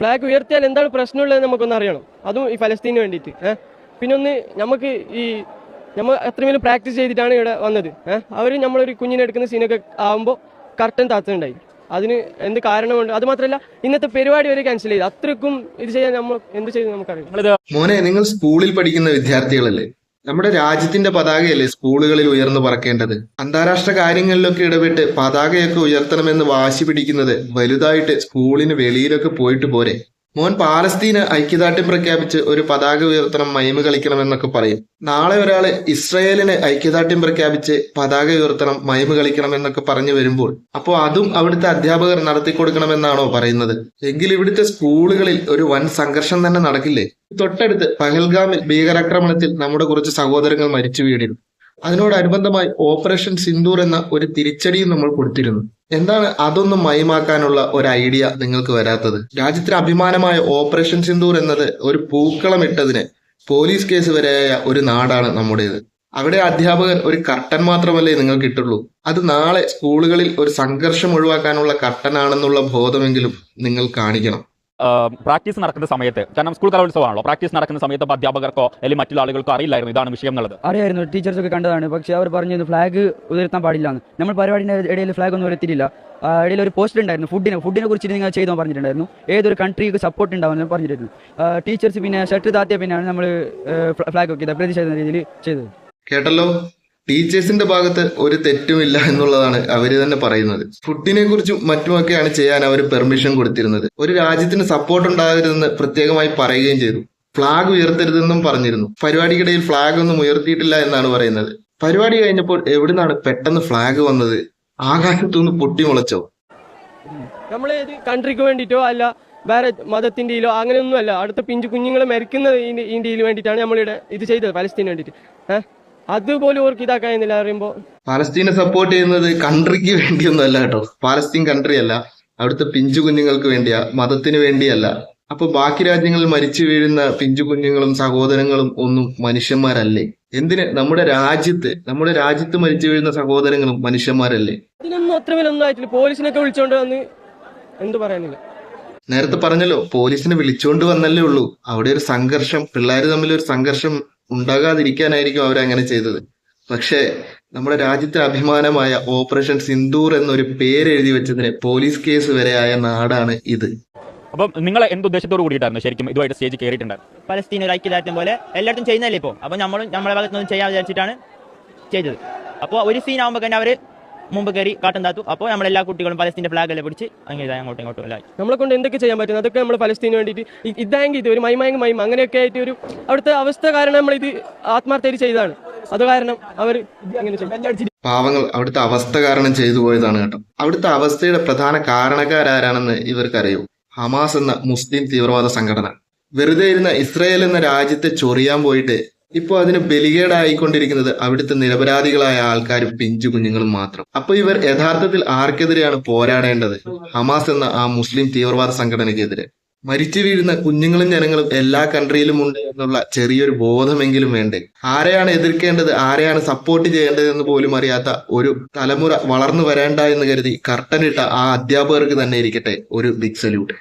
Flag ഉയർത്തിയാൽ എന്താണ് പ്രശ്നമുള്ളത് നമുക്കൊന്ന് അറിയണം. അതും ഈ ഫലസ്തീന് വേണ്ടിയിട്ട്. ഏഹ് പിന്നെ ഒന്ന് നമുക്ക് ഈ നമ്മൾ അത്രമേലും പ്രാക്ടീസ് ചെയ്തിട്ടാണ് ഇവിടെ വന്നത്. ഏഹ് അവർ നമ്മളൊരു കുഞ്ഞിനെ എടുക്കുന്ന സീനൊക്കെ ആകുമ്പോൾ കർട്ടൻ താത്തുണ്ടായി അതിന് എന്ത് കാരണമുണ്ട്? അത് മാത്രമല്ല ഇന്നത്തെ പരിപാടി വരെ ക്യാൻസൽ ചെയ്തു. അത്രക്കും ഇത് ചെയ്യാൻ നമ്മൾ എന്ത് ചെയ്തു നമുക്കറിയാം മോനെ നിങ്ങൾ സ്കൂളിൽ പഠിക്കുന്ന വിദ്യാർത്ഥികളല്ലേ? നമ്മുടെ രാജ്യത്തിന്റെ പതാകയല്ലേ സ്കൂളുകളിൽ ഉയർന്നു പറക്കേണ്ടത്? അന്താരാഷ്ട്ര കാര്യങ്ങളിലൊക്കെ ഇടപെട്ട് പതാകയൊക്കെ ഉയർത്തണമെന്ന് വാശി പിടിക്കുന്നത് വലുതായിട്ട് സ്കൂളിന് വെളിയിലൊക്കെ പോയിട്ട് പോരെ. മോൻ പാലസ്തീന് ഐക്യദാർഢ്യം പ്രഖ്യാപിച്ച് ഒരു പതാക ഉയർത്തണം മൈമ കളിക്കണമെന്നൊക്കെ പറയും. നാളെ ഒരാൾ ഇസ്രയേലിന് ഐക്യദാർഢ്യം പ്രഖ്യാപിച്ച് പതാക ഉയർത്തണം മൈമ് കളിക്കണം എന്നൊക്കെ പറഞ്ഞു വരുമ്പോൾ അപ്പോൾ അതും അവിടുത്തെ അധ്യാപകർ നടത്തി കൊടുക്കണമെന്നാണോ പറയുന്നത്? എങ്കിൽ ഇവിടുത്തെ സ്കൂളുകളിൽ ഒരു വൻ സംഘർഷം തന്നെ നടക്കില്ലേ? തൊട്ടടുത്ത് പഹൽഗാമിൽ ഭീകരാക്രമണത്തിൽ നമ്മുടെ കുറച്ച് സഹോദരങ്ങൾ മരിച്ചു വീണിരുന്നു. അതിനോടനുബന്ധമായി ഓപ്പറേഷൻ സിന്ദൂർ എന്ന ഒരു തിരിച്ചടിയും നമ്മൾ കൊടുത്തിരുന്നു. എന്താണ് അതൊന്നും മയമാക്കാനുള്ള ഒരു ഐഡിയ നിങ്ങൾക്ക് വരാത്തത്? രാജ്യത്തിന് അഭിമാനമായ ഓപ്പറേഷൻ സിന്ദൂർ എന്നത് ഒരു പൂക്കളം ഇട്ടതിന് പോലീസ് കേസ് വരെയായ ഒരു നാടാണ് നമ്മുടേത്. അവിടെ അധ്യാപകൻ ഒരു കർട്ടൻ മാത്രമല്ലേ നിങ്ങൾക്ക് ഇട്ടുള്ളൂ. അത് നാളെ സ്കൂളുകളിൽ ഒരു സംഘർഷം ഒഴിവാക്കാനുള്ള കർട്ടനാണെന്നുള്ള ബോധമെങ്കിലും നിങ്ങൾ കാണിക്കണം. പ്രാക്ടീസ് നടക്കുന്ന സമയത്ത് കാരണം സ്കൂൾ കലോത്സവമാണല്ലോ പ്രാക്ടീസ് നടക്കുന്ന സമയത്ത് അധ്യാപകർക്കോ അല്ലെങ്കിൽ മറ്റുള്ള ആളുകൾക്കോ അറിയില്ലായിരുന്നു ഇതാണ് വിഷയം എന്നുള്ളത് അറിയായിരുന്നു ടീച്ചേഴ്സ് ഒക്കെ കണ്ടതാണ് പക്ഷെ അവർ പറഞ്ഞു ഫ്ലാഗ് ഉയർത്താൻ പാടില്ല എന്ന് നമ്മൾ പരിപാടിയുടെ ഇടയിൽ ഫ്ലാഗ് ഒന്നും ഉയർത്തിയില്ല ഇടയിൽ ഒരു പോസ്റ്റർ ഉണ്ടായിരുന്നു ഫുഡിനെ ഫുഡിനെ കുറിച്ച് നിങ്ങൾ ചെയ്തോ പറഞ്ഞിട്ടുണ്ടായിരുന്നു. ഏതൊരു കൺട്രിക്ക് സപ്പോർട്ട് ഉണ്ടാവുമെന്ന് പറഞ്ഞിരുന്നു ടീച്ചേഴ്സ് പിന്നെ ഷർട്ട് താത്തിയ പിന്നെയാണ് നമ്മൾ ഫ്ലാഗ് ഒക്കെ പ്രതിഷേധ രീതിയിൽ ചെയ്തത്. കേട്ടല്ലോ? ടീച്ചേഴ്സിന്റെ ഭാഗത്ത് ഒരു തെറ്റുമില്ല എന്നുള്ളതാണ് അവർ തന്നെ പറയുന്നത്. ഫുഡിനെ കുറിച്ചും മറ്റുമൊക്കെയാണ് ചെയ്യാൻ അവർ പെർമിഷൻ കൊടുത്തിരുന്നത്. ഒരു രാജ്യത്തിന് സപ്പോർട്ട് ഉണ്ടാകരുതെന്ന് പ്രത്യേകമായി പറയുകയും ചെയ്തു. ഫ്ളാഗ് ഉയർത്തരുതെന്നും പറഞ്ഞിരുന്നു. പരിപാടിക്കിടയിൽ ഫ്ളാഗ് ഒന്നും ഉയർത്തിയിട്ടില്ല എന്നാണ് പറയുന്നത്. പരിപാടി കഴിഞ്ഞപ്പോൾ എവിടുന്നാണ് പെട്ടെന്ന് ഫ്ളാഗ് വന്നത്? ആകാശത്തുനിന്ന് പൊട്ടിമുളച്ചോ നമ്മൾ കൺട്രിക്ക് വേണ്ടിയിട്ടോ അല്ല വേറെ മതത്തിന്റെയിലോ അങ്ങനെയൊന്നുമല്ല. അടുത്ത പിഞ്ചു കുഞ്ഞുങ്ങളെ മരിക്കുന്ന ഇന്ത്യയിൽ വേണ്ടിയിട്ടാണ് നമ്മളിവിടെ ഇത് ചെയ്തത് പലസ്തീന് വേണ്ടിയിട്ട്. ഏഹ്? അതുപോലും ഓർക്ക് എന്നില്ല പറയുമ്പോൾ പാലസ്തീനെ സപ്പോർട്ട് ചെയ്യുന്നത് കൺട്രിക്ക് വേണ്ടിയൊന്നും അല്ല കേട്ടോ. പാലസ്തീൻ കൺട്രി അല്ല. അവിടുത്തെ പിഞ്ചു കുഞ്ഞുങ്ങൾക്ക് വേണ്ടിയാ. മതത്തിന് വേണ്ടിയല്ല. അപ്പൊ ബാക്കി രാജ്യങ്ങളിൽ മരിച്ചു വീഴുന്ന പിഞ്ചു കുഞ്ഞുങ്ങളും സഹോദരങ്ങളും ഒന്നും മനുഷ്യന്മാരല്ലേ? എന്തിന്? നമ്മുടെ രാജ്യത്ത് നമ്മുടെ രാജ്യത്ത് മരിച്ചു വീഴുന്ന സഹോദരങ്ങളും മനുഷ്യന്മാരല്ലേ? ഇതിനൊന്നും അത്രമേലൊന്നും ആയിട്ടില്ല പോലീസിനൊക്കെ വിളിച്ചോണ്ട് വന്ന് എന്ത് പറയാനില്ല. നേരത്തെ പറഞ്ഞല്ലോ പോലീസിനെ വിളിച്ചോണ്ട് വന്നല്ലേ ഉള്ളൂ. അവിടെ ഒരു സംഘർഷം പിള്ളേർ തമ്മിൽ ഒരു സംഘർഷം ഉണ്ടാകാതിരിക്കാനായിരിക്കും അവരങ്ങനെ ചെയ്തത്. പക്ഷേ നമ്മുടെ രാജ്യത്തെ അഭിമാനമായ ഓപ്പറേഷൻ സിന്ദൂർ എന്നൊരു പേര് എഴുതി വെച്ചതിന് പോലീസ് കേസ് വരെ ആയ നാടാണ് ഇത്. അപ്പം നിങ്ങൾ എന്ത് ഉദ്ദേശത്തോട് കൂടിയിട്ടായിരുന്നു ശരിക്കും ഇതുമായിട്ട് സ്റ്റേജ് കയറിയിട്ടുണ്ടായിരുന്നു പലസ്തീൻ ഒരു ഐക്യദാർഢ്യം പോലെ എല്ലായിടത്തും ചെയ്യുന്നതല്ലേ ഇപ്പോൾ അപ്പോൾ നമ്മളും നമ്മളെ ഭാഗത്ത് നിന്ന് ചെയ്യാൻ വിചാരിച്ചിട്ടാണ് ചെയ്തത്. അപ്പോൾ ഒരു സീൻ ആകുമ്പോൾ തന്നെ അവർ മുമ്പ് കയറി കാട്ടം താത്തു. അപ്പോൾ നമ്മളെല്ലാ കുട്ടികളും പലസ്തീന്റെ ഫ്ലാഗ് അല്ലെ പിടിച്ച് അങ്ങനെ ഇതാ അങ്ങോട്ടും ഇങ്ങോട്ടും എല്ലാം. നമ്മളെ കൊണ്ട് എന്തൊക്കെ ചെയ്യാൻ പറ്റും? അതൊക്കെ നമ്മൾ പലസ്തീന് വേണ്ടിയിട്ട് ഇതായെങ്കിൽ ഇത് ഒരു മൈമായെങ്കിൽ മൈമ അങ്ങനെയൊക്കെ ആയിട്ട് ഒരു അവിടുത്തെ അവസ്ഥ കാരണം നമ്മൾ ഇത് ആത്മാർത്ഥമായിട്ട് ചെയ്തതാണ്. അത് കാരണം അവർ പാവങ്ങൾ അവിടുത്തെ അവസ്ഥ കാരണം ചെയ്തു പോയതാണ് കേട്ടോ. അവിടുത്തെ അവസ്ഥയുടെ പ്രധാന കാരണക്കാരാരാണെന്ന് ഇവർക്കറിയൂ? ഹമാസ് എന്ന മുസ്ലിം തീവ്രവാദ സംഘടന. വെറുതെ ഇരുന്ന ഇസ്രയേൽ എന്ന രാജ്യത്തെ ചൊറിയാൻ പോയിട്ട് ഇപ്പോൾ അതിന് ബലികേടായിക്കൊണ്ടിരിക്കുന്നത് അവിടുത്തെ നിരപരാധികളായ ആൾക്കാരും പിഞ്ചു കുഞ്ഞുങ്ങളും മാത്രം. അപ്പൊ ഇവർ യഥാർത്ഥത്തിൽ ആർക്കെതിരെയാണ് പോരാടേണ്ടത്? ഹമാസ് എന്ന ആ മുസ്ലിം തീവ്രവാദ സംഘടനയ്ക്കെതിരെ. മരിച്ചു വീഴുന്ന കുഞ്ഞുങ്ങളും ജനങ്ങളും എല്ലാ കൺട്രിയിലും ഉണ്ട് എന്നുള്ള ചെറിയൊരു ബോധമെങ്കിലും വേണ്ടേ? ആരെയാണ് എതിർക്കേണ്ടത്? ആരെയാണ് സപ്പോർട്ട് ചെയ്യേണ്ടത് എന്ന് പോലും അറിയാത്ത ഒരു തലമുറ വളർന്നു വരേണ്ട എന്ന് കരുതി കർട്ടനിട്ട ആ അധ്യാപകർക്ക് തന്നെ ഇരിക്കട്ടെ ഒരു ബിഗ് സല്യൂട്ട്